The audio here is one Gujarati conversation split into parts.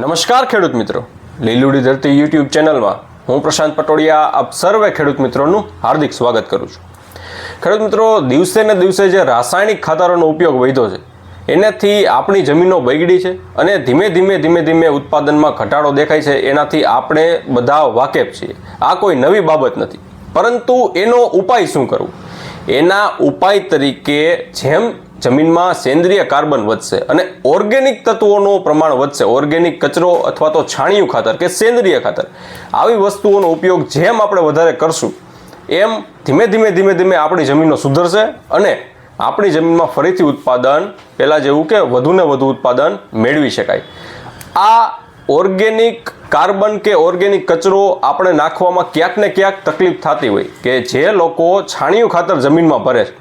નમસ્કાર ખેડૂત મિત્રો. લીલુડી ધરતી યુટ્યુબ ચેનલમાં હું પ્રશાંત પટોડિયા આપ સર્વે ખેડૂત મિત્રોનું હાર્દિક સ્વાગત કરું છું. ખેડૂત મિત્રો, દિવસે ને દિવસે જે રાસાયણિક ખાતરોનો ઉપયોગ વધ્યો છે, એનાથી આપણી જમીનો બગડી છે અને ધીમે ધીમે ધીમે ધીમે ઉત્પાદનમાં ઘટાડો દેખાય છે, એનાથી આપણે બધા વાકેફ છીએ. આ કોઈ નવી બાબત નથી. પરંતુ એનો ઉપાય શું કરવું? એના ઉપાય તરીકે જેમ જમીનમાં સેન્દ્રિય કાર્બન વધશે અને ઓર્ગેનિક તત્વોનું પ્રમાણ વધશે. ઓર્ગેનિક કચરો અથવા તો છાણિયું ખાતર કે સેન્દ્રિય ખાતર. આવી વસ્તુઓનો ઉપયોગ જેમ આપણે વધારે કરશું, એમ ધીમે ધીમે ધીમે ધીમે આપણી જમીનો સુધરશે અને આપણી જમીનમાં ફરીથી ઉત્પાદન, પહેલાં જેવું કે વધુને વધુ ઉત્પાદન મેળવી શકાય. આ ઓર્ગેનિક કાર્બન કે ઓર્ગેનિક કચરો આપણે નાખવામાં ક્યાંક ને ક્યાંક તકલીફ થતી હોય કે જે લોકો છાણિયું ખાતર જમીનમાં ભરે છે.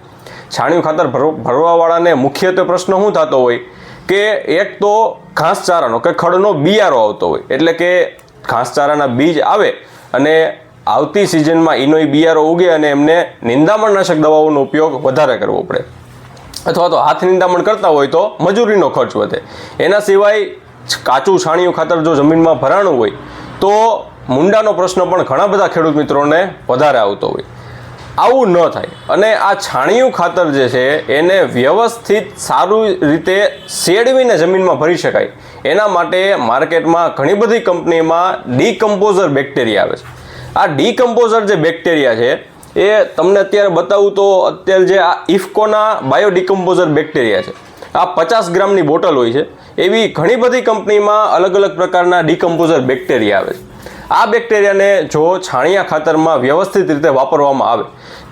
છાણિયું ખાતર ભરવા- ભરવાવાળાને મુખ્યત્વે પ્રશ્ન શું થતો હોય? કે એક તો ઘાસચારાનો, કે ખડનો બિયારો આવતો હોય, એટલે કે ઘાસચારાના બીજ આવે અને આવતી સિઝનમાં એનો એ બિયારો ઉગે અને એમને નિંદામણનાશક દવાઓનો ઉપયોગ વધારે કરવો પડે. અથવા તો હાથ નિંદામણ કરતા હોય તો મજૂરીનો ખર્ચ વધે. એના સિવાય કાચું છાણિયું ખાતર જો જમીનમાં ભરાણું હોય, તો મુંડાનો પ્રશ્ન પણ ઘણા બધા ખેડૂત મિત્રોને વધારે આવતો હોય. આવું ન થાય. અને આ છાણિયું ખાતર જે છે, એને વ્યવસ્થિત સારું રીતે શેડવીને જમીનમાં ભરી શકાય. એના માટે માર્કેટમાં ઘણી બધી કંપનીમાં ડીકમ્પોઝર બેક્ટેરિયા આવે છે. આ ડીકમ્પોઝર જે બેક્ટેરિયા છે, એ તમને અત્યારે બતાવું તો અત્યારે જે આ ઇફકોના બાયો ડિકમ્પોઝર બેક્ટેરિયા છે, આ પચાસ ગ્રામની બોટલ હોય છે, એવી ઘણી બધી કંપનીમાં અલગ અલગ પ્રકારના ડીકમ્પોઝર બેક્ટેરિયા આવે છે. આ બેક્ટેરિયાને જો છાણિયા ખાતરમાં વ્યવસ્થિત રીતે વાપરવામાં આવે,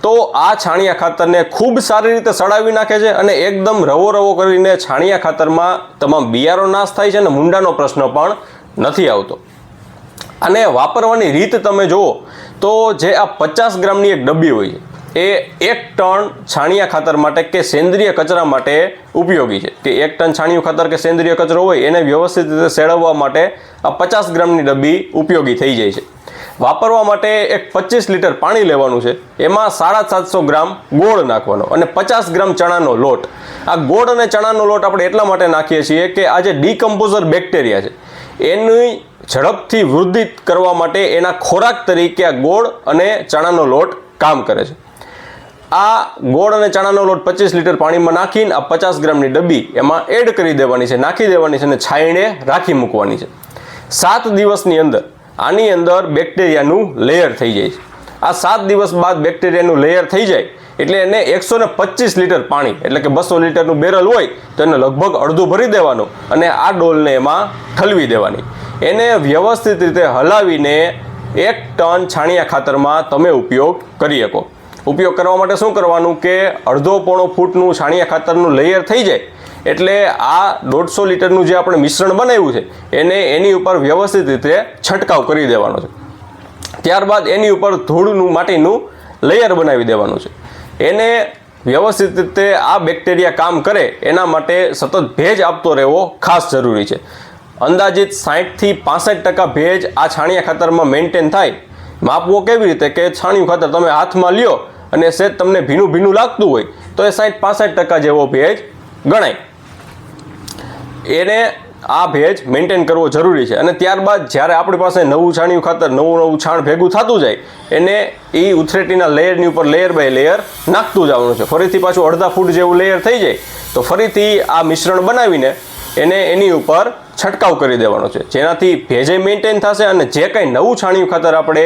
તો આ છાણિયા ખાતરને ખૂબ સારી રીતે સડાવી નાખે છે અને એકદમ રવો રવો કરીને છાણિયા ખાતરમાં તમામ બિયારો નાશ થાય છે અને મુંડાનો પ્રશ્ન પણ નથી આવતો. અને વાપરવાની રીત તમે જુઓ, તો જે આ પચાસ ગ્રામની એક ડબ્બી હોય છે એ એક ટન છાણિયા ખાતર માટે કે સેન્દ્રિય કચરા માટે ઉપયોગી છે. કે એક ટન છાણિયું ખાતર કે સેન્દ્રિય કચરો હોય, એને વ્યવસ્થિત રીતે સેળવવા માટે આ પચાસ ગ્રામની ડબ્બી ઉપયોગી થઈ જાય છે. વાપરવા માટે એક પચીસ લીટર પાણી લેવાનું છે. એમાં સાડા સાતસો ગ્રામ ગોળ નાખવાનો અને પચાસ ગ્રામ ચણાનો લોટ. આ ગોળ અને ચણાનો લોટ આપણે એટલા માટે નાખીએ છીએ કે આ જે ડીકમ્પોઝર બેક્ટેરિયા છે, એની ઝડપથી વૃદ્ધિ કરવા માટે એના ખોરાક તરીકે આ ગોળ અને ચણાનો લોટ કામ કરે છે. આ ગોળ અને ચણાનો લોટ પચીસ લીટર પાણીમાં નાખીને આ પચાસ ગ્રામની ડબ્બી એમાં એડ કરી દેવાની છે, નાખી દેવાની છે અને છાંયણે રાખી મૂકવાની છે. સાત દિવસની અંદર આની અંદર બેક્ટેરિયાનું લેયર થઈ જાય છે. આ સાત દિવસ બાદ બેક્ટેરિયાનું લેયર થઈ જાય એટલે એને એકસો ને પચીસ લીટર પાણી, એટલે કે બસો લીટરનું બેરલ હોય તો એને લગભગ અડધું ભરી દેવાનું અને આ ડોલને એમાં ઠલવી દેવાની. એને વ્યવસ્થિત રીતે હલાવીને એક ટન છાણિયા ખાતરમાં તમે ઉપયોગ કરી શકો. ઉપયોગ કરવા માટે શું કરવાનું કે અડધો પોણો ફૂટનું છાણિયા ખાતરનું લેયર થઈ જાય એટલે આ દોઢસો લીટરનું જે આપણે મિશ્રણ બનાવ્યું છે, એને એની ઉપર વ્યવસ્થિત રીતે છંટકાવ કરી દેવાનો છે. ત્યારબાદ એની ઉપર ધૂળનું માટીનું લેયર બનાવી દેવાનું છે. એને વ્યવસ્થિત રીતે આ બેક્ટેરિયા કામ કરે એના માટે સતત ભેજ આપતો રહેવો ખાસ જરૂરી છે. અંદાજિત સાહીઠથી પાસઠ ટકા ભેજ આ છાણિયા ખાતરમાં મેન્ટેન થાય. માપવો કેવી રીતે કે છાણિયું ખાતર તમે હાથમાં લ્યો અને સેજ તમને ભીનું ભીનું લાગતું હોય, તો એ સાઠ પાસઠ ટકા જેવો ભેજ ગણાય. એને આ ભેજ મેન્ટેન કરવો જરૂરી છે. અને ત્યારબાદ જ્યારે આપણી પાસે નવું છાણિયું ખાતર, નવું નવું છાણ ભેગું થતું જાય, એને એ ઉથરેટીના લેયરની ઉપર લેયર બાય લેયર નાખતું જવાનું છે. ફરીથી પાછું અડધા ફૂટ જેવું લેયર થઈ જાય, તો ફરીથી આ મિશ્રણ બનાવીને એને એની ઉપર છંટકાવ કરી દેવાનો છે. જેનાથી ભેજે મેન્ટેન થશે અને જે કંઈ નવું છાણિયું ખાતર આપણે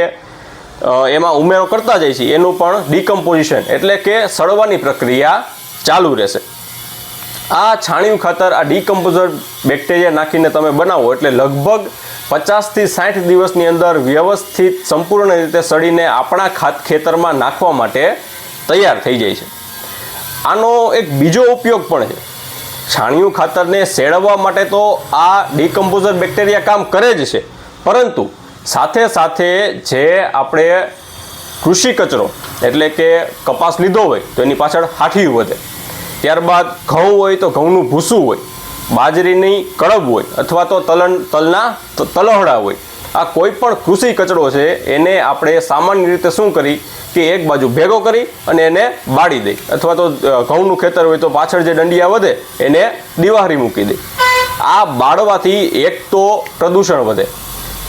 એમાં ઉમેરો કરતા જાય છીએ એનું પણ ડિકમ્પોઝિશન એટલે કે સડવાની પ્રક્રિયા ચાલુ રહેશે. આ છાણિયું ખાતર, આ ડિકમ્પોઝર બેક્ટેરિયા નાખીને તમે બનાવો એટલે લગભગ પચાસથી સાઠ દિવસની અંદર વ્યવસ્થિત, સંપૂર્ણ રીતે સડીને આપણા ખાત ખેતરમાં નાખવા માટે તૈયાર થઈ જાય છે. આનો એક બીજો ઉપયોગ પણ છે. છાણિયું ખાતરને શેળવવા માટે તો આ ડિકમ્પોઝર બેક્ટેરિયા કામ કરે જ છે. પરંતુ સાથે સાથે જે આપણે કૃષિ કચરો, એટલે કે કપાસ લીધો હોય તો એની પાછળ હાઠી વધે. ત્યારબાદ ઘઉં હોય તો ઘઉંનું ભૂસું હોય, બાજરીની કડબ હોય, અથવા તો તલન, તલના તલહડા હોય. આ કોઈ પણ કૃષિ કચરો છે, એને આપણે સામાન્ય રીતે શું કરી કે એક બાજુ ભેગો કરી અને એને બાળી દઈ અથવા તો ઘઉંનું ખેતર હોય તો પાછળ જે દંડિયા વધે, એને દિવાહરી મૂકી દે. આ બાળવાથી એક તો પ્રદૂષણ વધે.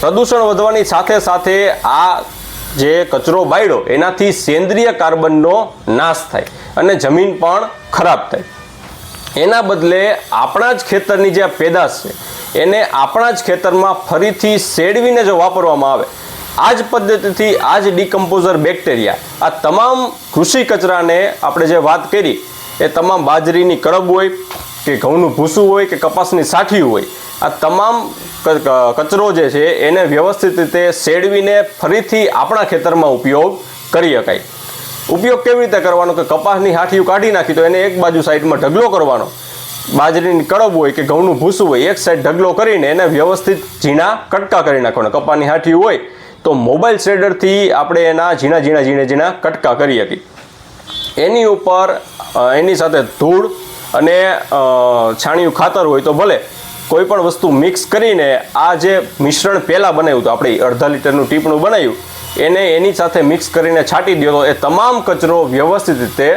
પ્રદૂષણ વધવાની સાથે સાથે આ જે કચરો બાળ્યો એનાથી સેન્દ્રિય કાર્બનનો નાશ થાય અને જમીન પણ ખરાબ થાય. એના બદલે આપણા જ ખેતરની જે પેદાશ છે, એને આપણા જ ખેતરમાં ફરીથી શેડવીને જો વાપરવામાં આવે, આ જ પદ્ધતિથી આ જ ડિકમ્પોઝર બેક્ટેરિયા, આ તમામ કૃષિ કચરાને આપણે જે વાત કરી, એ તમામ બાજરીની કડબ હોય કે ઘઉંનું ભૂસું હોય કે કપાસની સાઠી હોય આ તમામ કચરો જે છે એને વ્યવસ્થિત રીતે શેડવીને ફરીથી આપણા ખેતરમાં ઉપયોગ કરી શકાય. ઉપયોગ કેવી રીતે કરવાનો? કે કપાસની હાથીઓ કાઢી નાખી તો એને એક બાજુ સાઈડમાં ઢગલો કરવાનો. બાજરીની કડબ હોય કે ઘઉંનું ભૂસું હોય, એક સાઈડ ઢગલો કરીને એને વ્યવસ્થિત ઝીણા કટકા કરી નાખવાના. કપાસની હાથીઓ હોય તો મોબાઈલ શેડરથી આપણે એના ઝીણા ઝીણા ઝીણા ઝીણા કટકા કરી હતી એની ઉપર એની સાથે ધૂળ અને છાણિયું ખાતર હોય તો ભલે કોઈ પણ વસ્તુ મિક્સ કરીને આ જે મિશ્રણ પહેલાં બનાવ્યું હતું, આપણે અડધા લીટરનું ટીપણું બનાવ્યું, એને એની સાથે મિક્સ કરીને છાંટી દો તો એ તમામ કચરો વ્યવસ્થિત રીતે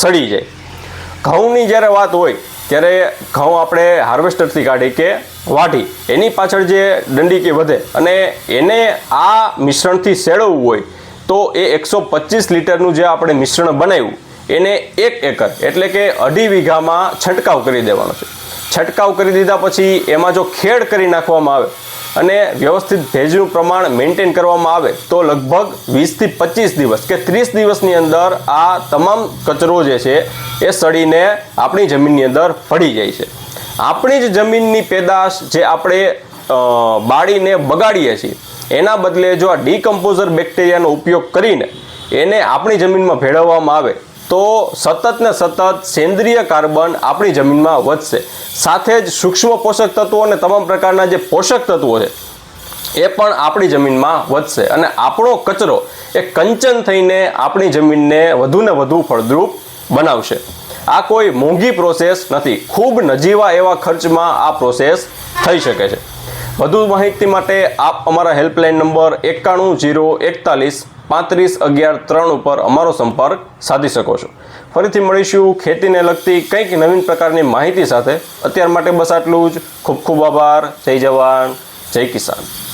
સડી જાય. ઘઉંની જ્યારે વાત હોય, ત્યારે ઘઉં આપણે હાર્વેસ્ટરથી કાઢી કે વાઢી એની પાછળ જે દંડીકી વધે અને એને આ મિશ્રણથી સેડવવું હોય, તો એ એકસો પચીસ લીટરનું જે આપણે મિશ્રણ બનાવ્યું, એને એક એકર, એટલે કે અઢી વીઘામાં છંટકાવ કરી દેવાનો છે. છંટકાવ કરી દીધા પછી એમાં જો ખેડ કરી નાખવામાં આવે અને વ્યવસ્થિત ભેજનું પ્રમાણ મેન્ટેન કરવામાં આવે તો લગભગ વીસથી પચીસ દિવસ કે ત્રીસ દિવસની અંદર આ તમામ કચરો જે છે એ સડીને આપણી જમીનની અંદર પડી જાય છે. આપણી જ જમીનની પેદાશ જે આપણે બાળીને બગાડીએ છીએ, એના બદલે જો આ ડીકમ્પોઝર બેક્ટેરિયાનો ઉપયોગ કરીને એને આપણી જમીનમાં ભેળવવામાં આવે તો સતત ને સતત સેન્દ્રિય કાર્બન આપણી જમીનમાં વધશે. સાથે જ સૂક્ષ્મ પોષક તત્વો અને તમામ પ્રકારના જે પોષક તત્વો છે, એ પણ આપણી જમીનમાં વધશે. અને આપણો કચરો એ કંચન થઈને આપણી જમીનને વધુ ને વધુ ફળદ્રુપ બનાવશે. આ કોઈ મોંઘી પ્રોસેસ નથી. ખૂબ નજીવા એવા ખર્ચમાં આ પ્રોસેસ થઈ શકે છે. વધુ માહિતી માટે આપ અમારા હેલ્પલાઇન નંબર એકાણું જીરો એકતાલીસ પાંત્રીસ, અગિયાર, ત્રણ ઉપર અમારો સંપર્ક સાધી શકો છો. ફરીથી મળીશું ખેતીને લગતી કંઈક નવીન પ્રકારની માહિતી સાથે. અત્યાર માટે બસ આટલું જ. ખૂબ ખૂબ આભાર. જય જવાન. જય કિસાન.